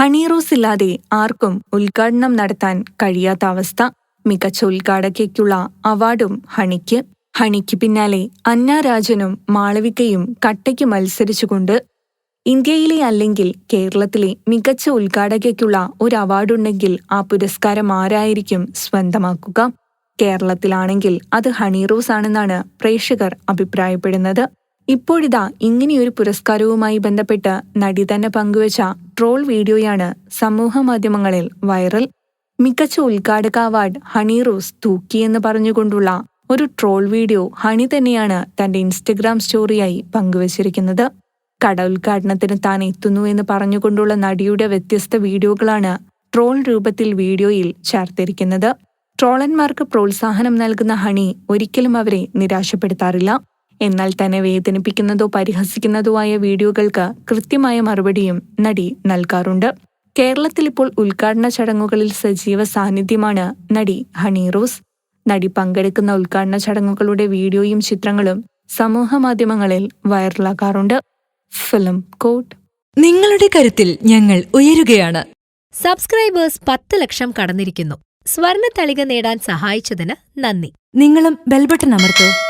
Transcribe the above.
ഹണി റോസ് ഇല്ലാതെ ആർക്കും ഉദ്ഘാടനം നടത്താൻ കഴിയാത്ത അവസ്ഥ. മികച്ച ഉദ്ഘാടകയ്ക്കുള്ള അവാർഡും ഹണിക്ക്. ഹണിക്ക് പിന്നാലെ അന്ന രാജനും മാളവികയും കട്ടയ്ക്ക് മത്സരിച്ചുകൊണ്ട്. ഇന്ത്യയിലെ അല്ലെങ്കിൽ കേരളത്തിലെ മികച്ച ഉദ്ഘാടകയ്ക്കുള്ള ഒരു അവാർഡുണ്ടെങ്കിൽ ആ പുരസ്കാരം ആരായിരിക്കും സ്വന്തമാക്കുക? കേരളത്തിലാണെങ്കിൽ അത് ഹണി റോസ് ആണെന്നാണ് പ്രേക്ഷകർ അഭിപ്രായപ്പെടുന്നത്. ഇപ്പോഴിതാ ഇങ്ങനെയൊരു പുരസ്കാരവുമായി ബന്ധപ്പെട്ട് നടി തന്നെ പങ്കുവച്ച ട്രോൾ വീഡിയോയാണ് സമൂഹ മാധ്യമങ്ങളിൽ വൈറൽ. മികച്ച ഉദ്ഘാടക അവാർഡ് ഹണി റോസ് തൂക്കിയെന്ന് പറഞ്ഞുകൊണ്ടുള്ള ഒരു ട്രോൾ വീഡിയോ ഹണി തന്നെയാണ് തന്റെ ഇൻസ്റ്റഗ്രാം സ്റ്റോറിയായി പങ്കുവച്ചിരിക്കുന്നത്. കട ഉദ്ഘാടനത്തിന് താൻ എത്തുന്നു എന്ന് പറഞ്ഞുകൊണ്ടുള്ള നടിയുടെ വ്യത്യസ്ത വീഡിയോകളാണ് ട്രോൾ രൂപത്തിൽ വീഡിയോയിൽ ചേർത്തിരിക്കുന്നത്. ട്രോളന്മാർക്ക് പ്രോത്സാഹനം നൽകുന്ന ഹണി ഒരിക്കലും അവരെ നിരാശപ്പെടുത്താറില്ല. എന്നാൽ തന്നെ വേദനിപ്പിക്കുന്നതോ പരിഹസിക്കുന്നതോ ആയ വീഡിയോകൾക്ക് കൃത്യമായ മറുപടിയും നടി നൽകാറുണ്ട്. കേരളത്തിൽ ഇപ്പോൾ ഉദ്ഘാടന ചടങ്ങുകളിൽ സജീവ സാന്നിധ്യമാണ് നടി ഹണി റോസ്. നടി പങ്കെടുക്കുന്ന ഉദ്ഘാടന ചടങ്ങുകളുടെ വീഡിയോയും ചിത്രങ്ങളും സമൂഹ മാധ്യമങ്ങളിൽ ഫിലിം കോട്ട്. നിങ്ങളുടെ കരുത്തിൽ ഞങ്ങൾ ഉയരുകയാണ്. സബ്സ്ക്രൈബേഴ്സ് പത്ത് ലക്ഷം കടന്നിരിക്കുന്നു. സ്വർണ തളിക നേടാൻ സഹായിച്ചതിന് നന്ദി. നിങ്ങളും ബെൽബട്ടൺ അമർത്തോ.